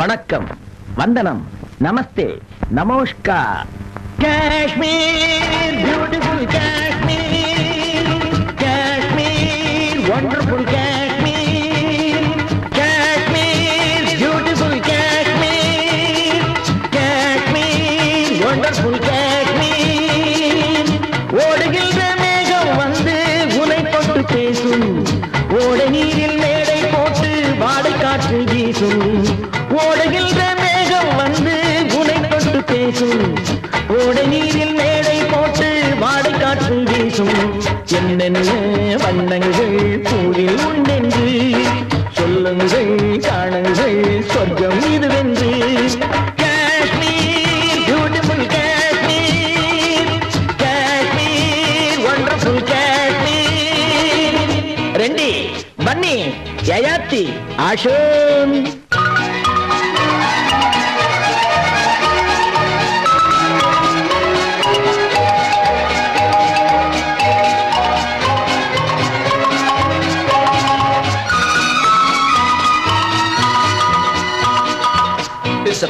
வணக்கம் வந்தனம் namaste நமோஷ்கா Kashmir beautiful Kashmir. Kashmir wonderful Kashmir. Kashmir beautiful Kashmir. Kashmir wonderful Kashmir. ஓடுகின்ற மேகம் வந்து உனை தொட்டு பேசும். ஓட நீரில் மேடை போட்டு வாடை காற்று வீசும். ஓடுகின்ற மேகம் வந்து குணை தொட்டு பேசும். ஓட நீரில் மேடை போட்டு வாடை காற்று வீசும். என்னென்ன வண்ணங்கள் பூவில் உண்டென்று சொல்லுங்கள் காணுங்கள் சொர்க்கம் இதுவென்று. காஷ்மீர் பியூட்டிஃபுல் காஷ்மீர். காஷ்மீர் ஒண்டர்ஃபுல் காஷ்மீர். ரெண்டி பன்னி ஜயாத்தி ஆஷோன்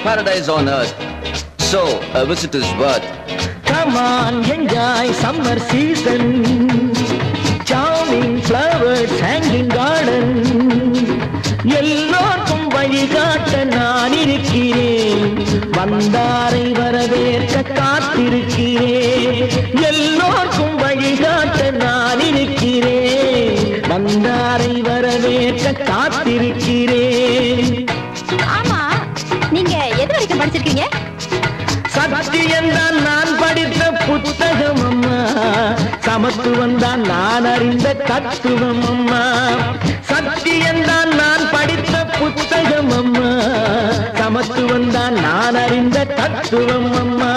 paradise on earth. So, a visit is worth. Come on, enjoy summer season. Charming flowers hanging garden. எல்லோருக்கும் வழிகாட்ட நான் இருக்கிறேன் வந்தாரை வரவேற்க காத்திருக்கிறேன் எல்லோருக்கும் வழிகாட்ட நான் இருக்கிறேன் வந்தாரை வரவேற்க காத்திருக்கிறேன் படிச்சிருக்கீங்க? சத்தியம் தான் நான் படித்த புத்தகம் அம்மா. சமத்துவம் தான் நான் அறிந்த தத்துவம் அம்மா. சத்தியம் தான் நான் படித்த புத்தகம் அம்மா. சமத்துவம் தான் நான் அறிந்த தத்துவம் அம்மா.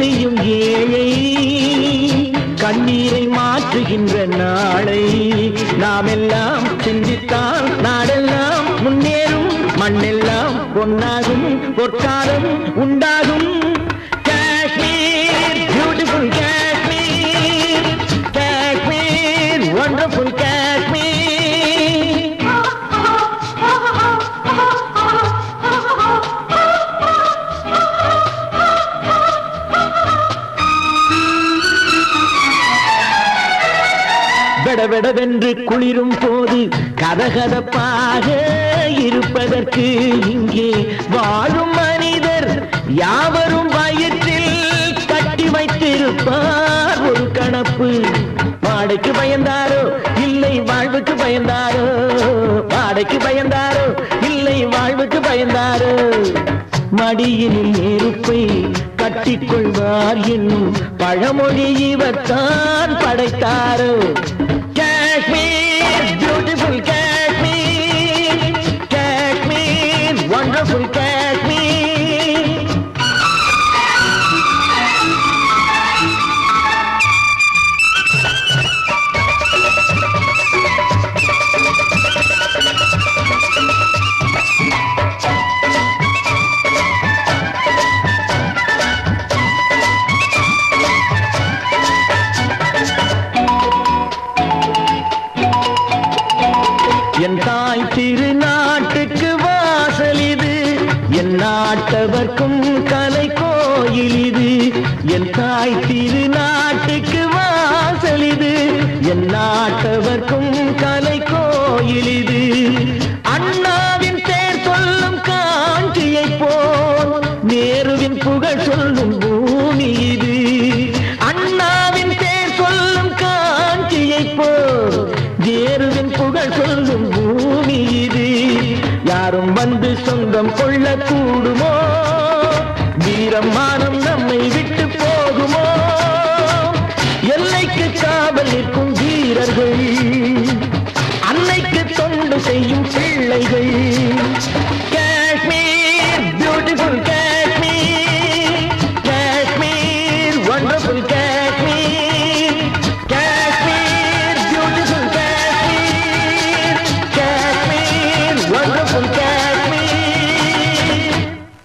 செய்யும் ஏழை கண்ணீரை மாற்றுகின்ற நாளை நாம் எல்லாம் சிந்தித்தால் நாடெல்லாம் முன்னேறும் மண்ணெல்லாம் பொன்னாகும் பொற்காலம் உண்டாகும். காஷ்மீர் பியூட்டிஃபுல் காஷ்மீர் வெடவெடவென்று குளிரும் போது கதகதப்பாக இருப்பதற்கு இங்கே வாழும் மனிதர் யாவரும் வயிற்றில் கட்டி வைத்திருப்பார். ஒரு கணப்பு பாடைக்கு பயந்தாரோ இல்லை வாழ்வுக்கு பயந்தாரோ? பாடைக்கு பயந்தாரோ இல்லை வாழ்வுக்கு பயந்தாரோ? மடியில் நெருப்பை கட்டிக்கொள்வார் என்னும் பழமொழி இவர்தான் படைத்தாரோ. காஷ்மீர் பியூட்டிஃபுல் காஷ்மீர் காஷ்மீர் வண்டர்ஃபுல் காஷ்மீர் என் தாய் திரு நாட்டுக்கு வாசலிது. என் நாட்டவர்க்கும் கலை கோயிலிது. அண்ணாவின் பேர் சொல்லும் காஞ்சியை போல் நேருவின் புகழ் சொல்லும் பூமி இது. அண்ணாவின் பேர் சொல்லும் காஞ்சியை போல் நேருவின் புகழ் சொல்லும் பூமி இது. யாரும் வந்து சொந்தம் கொள்ளக்கூடுமோ? வீரமான வண்டர்ஃபுல்